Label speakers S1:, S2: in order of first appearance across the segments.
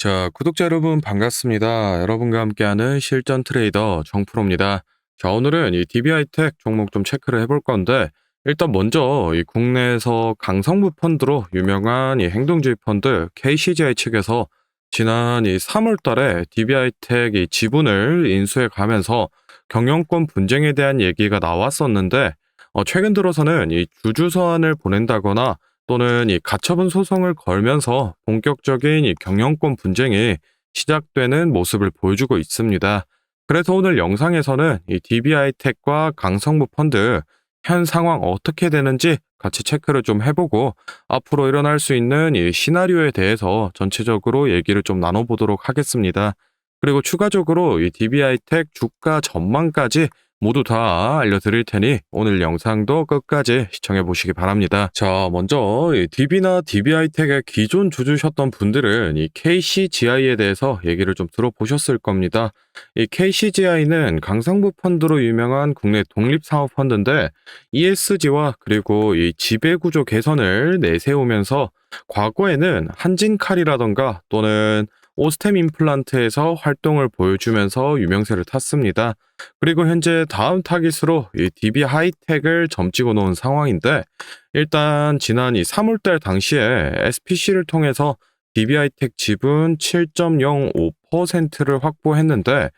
S1: 자, 구독자 여러분 반갑습니다. 여러분과 함께하는 실전 트레이더 정프로입니다. 자, 오늘은 이 DB하이텍 종목 좀 체크를 해볼 건데, 일단 먼저 이 국내에서 강성부 펀드로 유명한 이 행동주의 펀드 KCGI 측에서 지난 이 3월 달에 DB하이텍 이 지분을 인수해 가면서 경영권 분쟁에 대한 얘기가 나왔었는데, 어, 최근 들어서는 이 주주 서한을 보낸다거나 또는 이 가처분 소송을 걸면서 본격적인 이 경영권 분쟁이 시작되는 모습을 보여주고 있습니다. 그래서 오늘 영상에서는 이 DB하이텍과 강성부 펀드 현 상황 어떻게 되는지 같이 체크를 좀 해보고 앞으로 일어날 수 있는 이 시나리오에 대해서 전체적으로 얘기를 좀 나눠보도록 하겠습니다. 그리고 추가적으로 이 DB하이텍 주가 전망까지 모두 다 알려드릴 테니 오늘 영상도 끝까지 시청해 보시기 바랍니다. 자, 먼저 이 DB나 DB하이텍의 기존 주주셨던 분들은 이 KCGI에 대해서 얘기를 좀 들어보셨을 겁니다. 이 KCGI는 강성부 펀드로 유명한 국내 독립 사업 펀드인데 ESG와 그리고 이 지배구조 개선을 내세우면서 과거에는 한진칼이라던가 또는 오스템 임플란트에서 활동을 보여주면서 유명세를 탔습니다. 그리고 현재 다음 타깃으로 이 DB 하이텍을 점찍어 놓은 상황인데 일단 지난 이 3월달 당시에 SPC를 통해서 DB 하이텍 지분 7.05% 를 확보했는데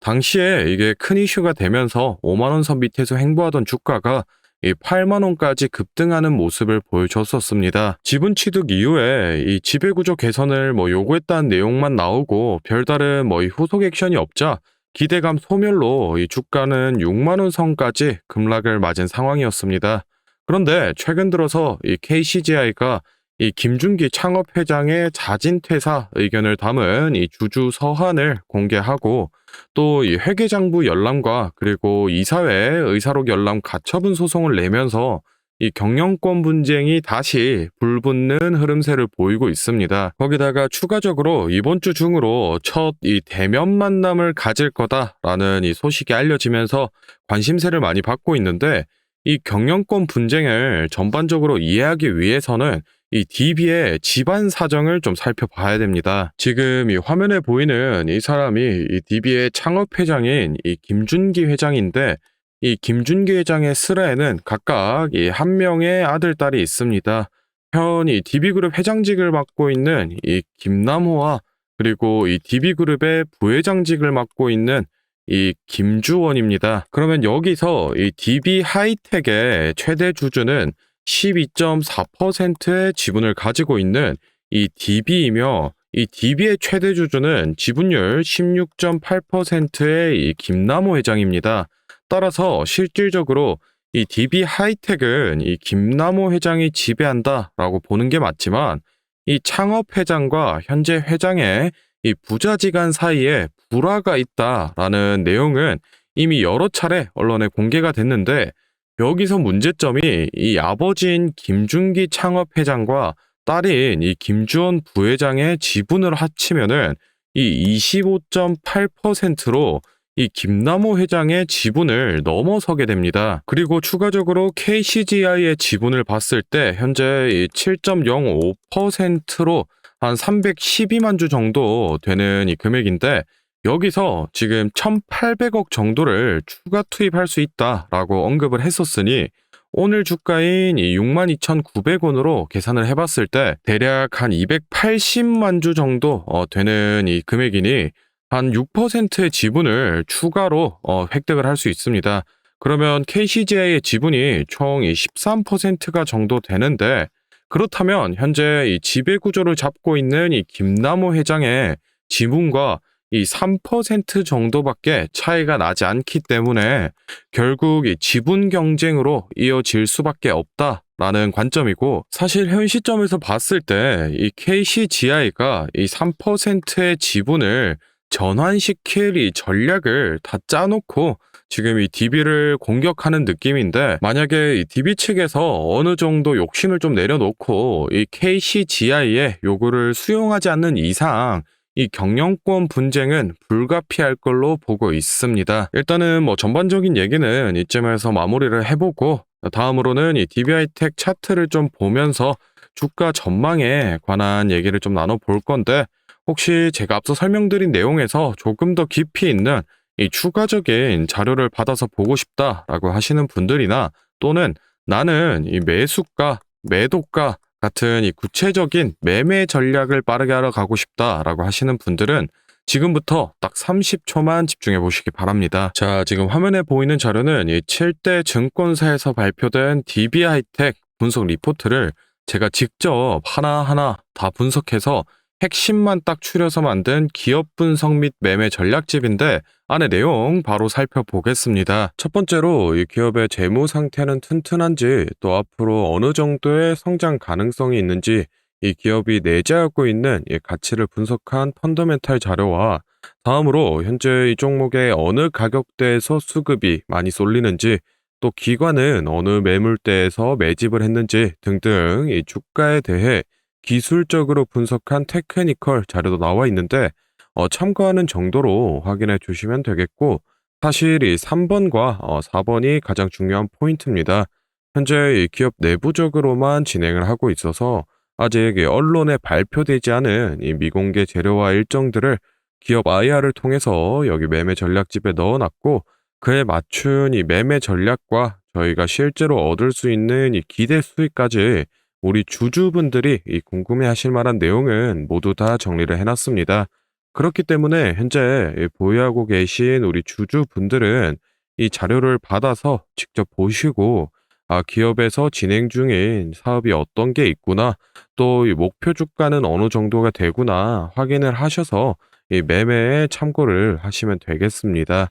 S1: 당시에 이게 큰 이슈가 되면서 5만 원 선 밑에서 행보하던 주가가 이 8만 원까지 급등하는 모습을 보여줬었습니다. 지분 취득 이후에 이 지배 구조 개선을 뭐 요구했다는 내용만 나오고 별다른 뭐 이 후속 액션이 없자 기대감 소멸로 이 주가는 6만 원 선까지 급락을 맞은 상황이었습니다. 그런데 최근 들어서 이 KCGI가 이 김준기 창업회장의 자진 퇴사 의견을 담은 이 주주 서한을 공개하고 또 이 회계장부 열람과 그리고 이사회 의사록 열람 가처분 소송을 내면서 이 경영권 분쟁이 다시 불붙는 흐름세를 보이고 있습니다. 거기다가 추가적으로 이번 주 중으로 첫 이 대면 만남을 가질 거다라는 이 소식이 알려지면서 관심세를 많이 받고 있는데 이 경영권 분쟁을 전반적으로 이해하기 위해서는 이 DB의 집안 사정을 좀 살펴봐야 됩니다. 지금 이 화면에 보이는 이 사람이 이 DB의 창업 회장인 이 김준기 회장인데 이 김준기 회장의 슬하에는 각각 이 한 명의 아들, 딸이 있습니다. 현이 DB그룹 회장직을 맡고 있는 이 김남호와 그리고 이 DB그룹의 부회장직을 맡고 있는 이 김주원입니다. 그러면 여기서 이 DB 하이텍의 최대 주주는 12.4%의 지분을 가지고 있는 이 DB이며 이 DB의 최대 주주는 지분율 16.8%의 이 김남호 회장입니다. 따라서 실질적으로 이 DB 하이텍은 이 김남호 회장이 지배한다라고 보는 게 맞지만 이 창업 회장과 현재 회장의 이 부자지간 사이에 불화가 있다라는 내용은 이미 여러 차례 언론에 공개가 됐는데 여기서 문제점이 이 아버지인 김준기 창업 회장과 딸인 이 김주원 부회장의 지분을 합치면은 이 25.8%로 이 김남호 회장의 지분을 넘어서게 됩니다. 그리고 추가적으로 KCGI의 지분을 봤을 때 현재 이 7.05%로 한 312만 주 정도 되는 이 금액인데 여기서 지금 1,800억 정도를 추가 투입할 수 있다라고 언급을 했었으니 오늘 주가인 이 62,900원으로 계산을 해봤을 때 대략 한 280만 주 정도 어, 되는 이 금액이니 한 6%의 지분을 추가로 어, 획득을 할 수 있습니다. 그러면 KCGI의 지분이 총 13%가 정도 되는데 그렇다면 현재 이 지배 구조를 잡고 있는 이 김남호 회장의 지분과 이 3% 정도밖에 차이가 나지 않기 때문에 결국 이 지분 경쟁으로 이어질 수밖에 없다라는 관점이고 사실 현 시점에서 봤을 때 이 KCGI가 이 3%의 지분을 전환시킬 이 전략을 다 짜놓고 지금 이 DB를 공격하는 느낌인데 만약에 이 DB 측에서 어느 정도 욕심을 좀 내려놓고 이 KCGI의 요구를 수용하지 않는 이상 이 경영권 분쟁은 불가피할 걸로 보고 있습니다. 일단은 뭐 전반적인 얘기는 이쯤에서 마무리를 해보고 다음으로는 이 DB하이텍 차트를 좀 보면서 주가 전망에 관한 얘기를 좀 나눠볼 건데 혹시 제가 앞서 설명드린 내용에서 조금 더 깊이 있는 이 추가적인 자료를 받아서 보고 싶다라고 하시는 분들이나 또는 나는 이 매수가, 매도가 같은 이 구체적인 매매 전략을 빠르게 하러 가고 싶다라고 하시는 분들은 지금부터 딱 30초만 집중해 보시기 바랍니다. 자, 지금 화면에 보이는 자료는 이 7대 증권사에서 발표된 DB 하이텍 분석 리포트를 제가 직접 하나하나 다 분석해서 핵심만 딱 추려서 만든 기업 분석 및 매매 전략집인데 안에 내용 바로 살펴보겠습니다. 첫 번째로 이 기업의 재무 상태는 튼튼한지 또 앞으로 어느 정도의 성장 가능성이 있는지 이 기업이 내재하고 있는 이 가치를 분석한 펀더멘탈 자료와 다음으로 현재 이 종목의 어느 가격대에서 수급이 많이 쏠리는지 또 기관은 어느 매물대에서 매집을 했는지 등등 이 주가에 대해 기술적으로 분석한 테크니컬 자료도 나와 있는데 어, 참고하는 정도로 확인해 주시면 되겠고 사실 이 3번과 어, 4번이 가장 중요한 포인트입니다. 현재 이 기업 내부적으로만 진행을 하고 있어서 아직 이 언론에 발표되지 않은 이 미공개 재료와 일정들을 기업 IR을 통해서 여기 매매 전략집에 넣어놨고 그에 맞춘 이 매매 전략과 저희가 실제로 얻을 수 있는 이 기대 수익까지 우리 주주분들이 이 궁금해 하실 만한 내용은 모두 다 정리를 해놨습니다. 그렇기 때문에 현재 이 보유하고 계신 우리 주주분들은 이 자료를 받아서 직접 보시고 아, 기업에서 진행 중인 사업이 어떤 게 있구나, 또 이 목표 주가는 어느 정도가 되구나 확인을 하셔서 이 매매에 참고를 하시면 되겠습니다.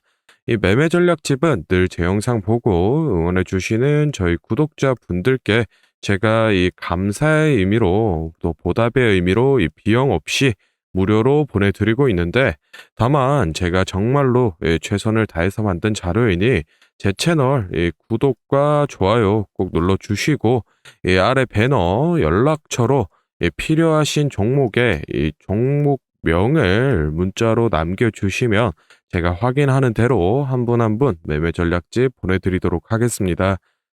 S1: 이 매매 전략집은 늘 제 영상 보고 응원해 주시는 저희 구독자 분들께 제가 이 감사의 의미로 또 보답의 의미로 이 비용 없이 무료로 보내드리고 있는데 다만 제가 정말로 예, 최선을 다해서 만든 자료이니 제 채널 이 구독과 좋아요 꼭 눌러주시고 이 아래 배너 연락처로 이 필요하신 종목의 이 종목명을 문자로 남겨주시면 제가 확인하는 대로 한 분 한 분 매매 전략집 보내드리도록 하겠습니다.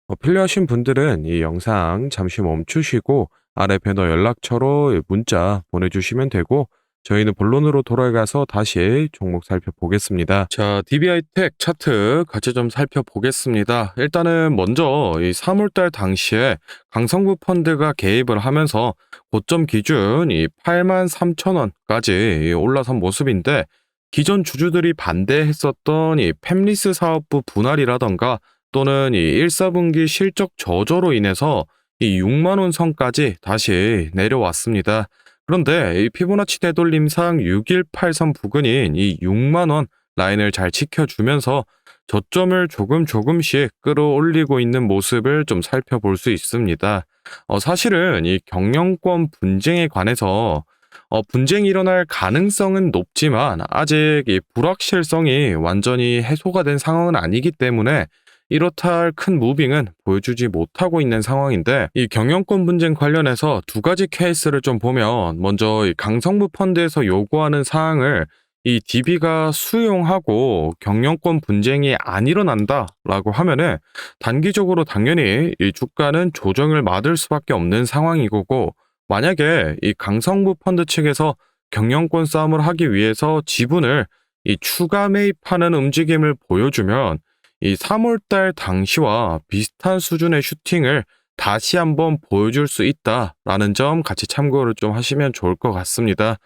S1: 어, 필요하신 분들은 이 영상 잠시 멈추시고 아래 배너 연락처로 문자 보내주시면 되고 저희는 본론으로 돌아가서 다시 종목 살펴보겠습니다. 자, DBI텍 차트 같이 좀 살펴보겠습니다. 일단은 먼저 이 3월달 당시에 강성부 펀드가 개입을 하면서 고점 기준 이 8만 3천 원까지 올라선 모습인데 기존 주주들이 반대했었던 이 팹리스 사업부 분할이라던가 또는 이 1, 4분기 실적 저조로 인해서 이 6만 원 선까지 다시 내려왔습니다. 그런데 이 피보나치 되돌림상 618선 부근인 이 6만 원 라인을 잘 지켜주면서 저점을 조금 조금씩 끌어올리고 있는 모습을 좀 살펴볼 수 있습니다. 어, 사실은 이 경영권 분쟁에 관해서 어, 분쟁이 일어날 가능성은 높지만 아직 이 불확실성이 완전히 해소가 된 상황은 아니기 때문에 이렇다 할 큰 무빙은 보여주지 못하고 있는 상황인데 이 경영권 분쟁 관련해서 두 가지 케이스를 좀 보면 먼저 이 강성부 펀드에서 요구하는 사항을 이 DB가 수용하고 경영권 분쟁이 안 일어난다라고 하면은 단기적으로 당연히 이 주가는 조정을 맞을 수밖에 없는 상황이고 만약에 이 강성부 펀드 측에서 경영권 싸움을 하기 위해서 지분을 이 추가 매입하는 움직임을 보여주면 이 3월달 당시와 비슷한 수준의 슈팅을 다시 한번 보여줄 수 있다라는 점 같이 참고를 좀 하시면 좋을 것 같습니다.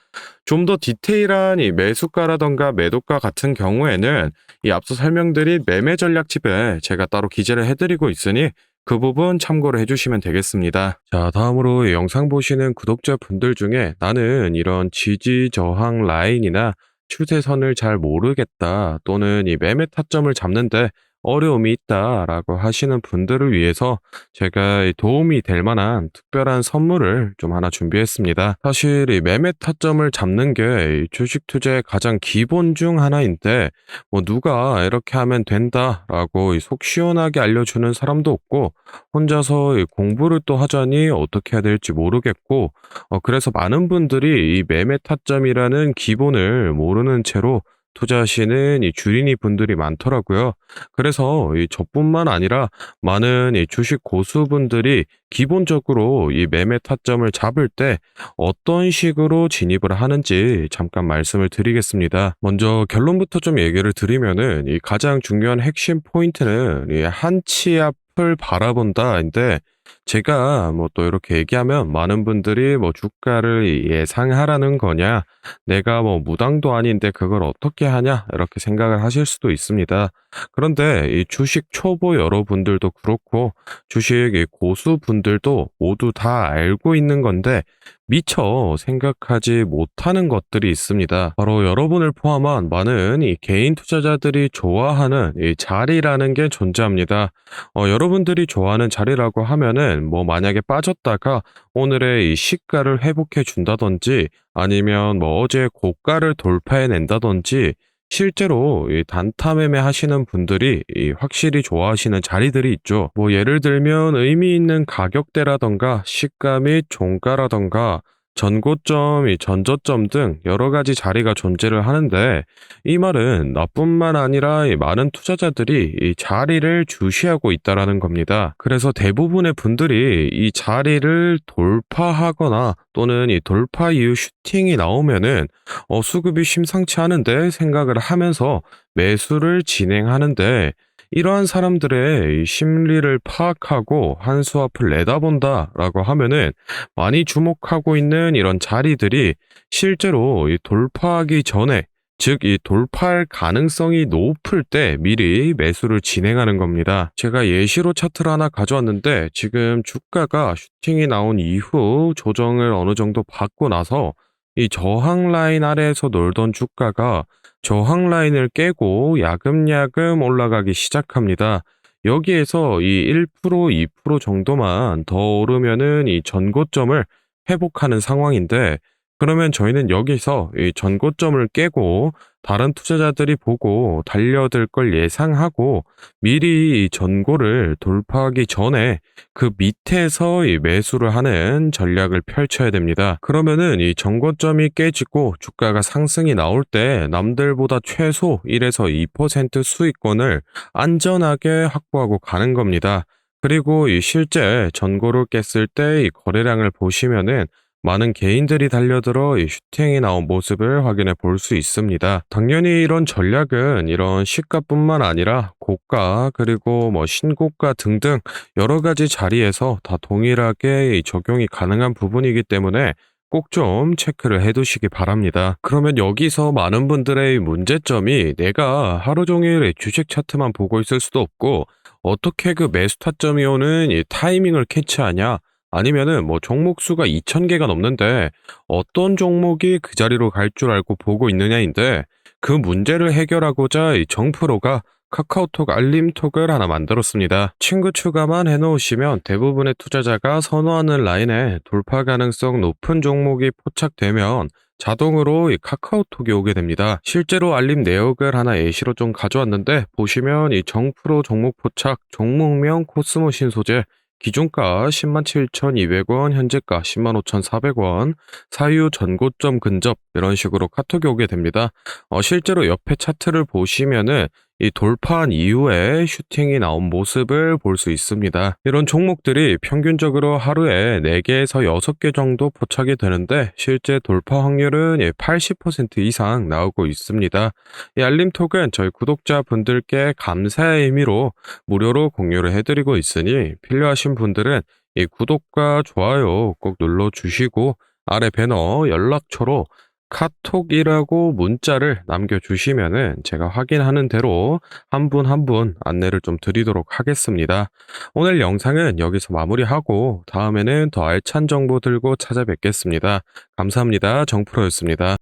S1: 좀 더 디테일한 이 매수가라던가 매도가 같은 경우에는 이 앞서 설명드린 매매 전략 집에 제가 따로 기재를 해드리고 있으니 그 부분 참고를 해주시면 되겠습니다. 자, 다음으로 이 영상 보시는 구독자분들 중에 나는 이런 지지 저항 라인이나 추세선을 잘 모르겠다 또는 이 매매 타점을 잡는데 어려움이 있다라고 하시는 분들을 위해서 제가 이 도움이 될 만한 특별한 선물을 좀 하나 준비했습니다. 사실 이 매매 타점을 잡는 게이 주식 투자의 가장 기본 중 하나인데 뭐 누가 이렇게 하면 된다라고 이속 시원하게 알려주는 사람도 없고 혼자서 이 공부를 또 하자니 어떻게 해야 될지 모르겠고 어 그래서 많은 분들이 이 매매 타점이라는 기본을 모르는 채로 투자하시는 이 주린이 분들이 많더라고요. 그래서 이 저뿐만 아니라 많은 이 주식 고수분들이 기본적으로 이 매매 타점을 잡을 때 어떤 식으로 진입을 하는지 잠깐 말씀을 드리겠습니다. 먼저 결론부터 좀 얘기를 드리면은 이 가장 중요한 핵심 포인트는 이 한치 앞을 바라본다인데 제가 뭐 또 이렇게 얘기하면 많은 분들이 뭐 주가를 예상하라는 거냐, 내가 뭐 무당도 아닌데 그걸 어떻게 하냐, 이렇게 생각을 하실 수도 있습니다. 그런데 이 주식 초보 여러분들도 그렇고, 주식 이 고수분들도 모두 다 알고 있는 건데, 미처 생각하지 못하는 것들이 있습니다. 바로 여러분을 포함한 많은 이 개인 투자자들이 좋아하는 이 자리라는 게 존재합니다. 어, 여러분들이 좋아하는 자리라고 하면은 뭐 만약에 빠졌다가 오늘의 이 시가를 회복해 준다든지 아니면 뭐 어제 고가를 돌파해 낸다든지 실제로 이 단타 매매 하시는 분들이 이 확실히 좋아하시는 자리들이 있죠. 뭐 예를 들면 의미 있는 가격대라던가 시가 및 종가라던가 전고점, 이 전저점 등 여러 가지 자리가 존재를 하는데 이 말은 나뿐만 아니라 이 많은 투자자들이 이 자리를 주시하고 있다라는 겁니다. 그래서 대부분의 분들이 이 자리를 돌파하거나 또는 이 돌파 이후 슈팅이 나오면은 어, 수급이 심상치 않은데 생각을 하면서 매수를 진행하는데 이러한 사람들의 이 심리를 파악하고 한 수 앞을 내다본다라고 하면은 많이 주목하고 있는 이런 자리들이 실제로 이 돌파하기 전에 즉, 이 돌파할 가능성이 높을 때 미리 매수를 진행하는 겁니다. 제가 예시로 차트를 하나 가져왔는데 지금 주가가 슈팅이 나온 이후 조정을 어느 정도 받고 나서 이 저항 라인 아래에서 놀던 주가가 저항 라인을 깨고 야금야금 올라가기 시작합니다. 여기에서 이 1%, 2% 정도만 더 오르면은 이 전고점을 회복하는 상황인데 그러면 저희는 여기서 이 전고점을 깨고 다른 투자자들이 보고 달려들 걸 예상하고 미리 이 전고를 돌파하기 전에 그 밑에서 이 매수를 하는 전략을 펼쳐야 됩니다. 그러면은 이 전고점이 깨지고 주가가 상승이 나올 때 남들보다 최소 1에서 2% 수익권을 안전하게 확보하고 가는 겁니다. 그리고 이 실제 전고를 깼을 때 이 거래량을 보시면은 많은 개인들이 달려들어 이 슈팅이 나온 모습을 확인해 볼 수 있습니다. 당연히 이런 전략은 이런 시가뿐만 아니라 고가 그리고 뭐 신고가 등등 여러 가지 자리에서 다 동일하게 적용이 가능한 부분이기 때문에 꼭좀 체크를 해 두시기 바랍니다. 그러면 여기서 많은 분들의 문제점이 내가 하루 종일 주식 차트만 보고 있을 수도 없고 어떻게 그 매수 타점이 오는 이 타이밍을 캐치하냐? 아니면은 뭐 종목 수가 2,000개가 넘는데 어떤 종목이 그 자리로 갈 줄 알고 보고 있느냐인데 그 문제를 해결하고자 이 정프로가 카카오톡 알림톡을 하나 만들었습니다. 친구 추가만 해놓으시면 대부분의 투자자가 선호하는 라인에 돌파 가능성 높은 종목이 포착되면 자동으로 이 카카오톡이 오게 됩니다. 실제로 알림 내역을 하나 예시로 좀 가져왔는데 보시면 이 정프로 종목 포착, 종목명 코스모신 소재, 기준가 107,200원, 현재가 105,400원, 사유 전고점 근접 이런 식으로 카톡이 오게 됩니다. 어, 실제로 옆에 차트를 보시면은 이 돌파한 이후에 슈팅이 나온 모습을 볼 수 있습니다. 이런 종목들이 평균적으로 하루에 4개에서 6개 정도 포착이 되는데 실제 돌파 확률은 80% 이상 나오고 있습니다. 이 알림톡은 저희 구독자분들께 감사의 의미로 무료로 공유를 해드리고 있으니 필요하신 분들은 이 구독과 좋아요 꼭 눌러주시고 아래 배너 연락처로 카톡이라고 문자를 남겨주시면은 제가 확인하는 대로 한 분 한 분 안내를 좀 드리도록 하겠습니다. 오늘 영상은 여기서 마무리하고 다음에는 더 알찬 정보 들고 찾아뵙겠습니다. 감사합니다. 정프로였습니다.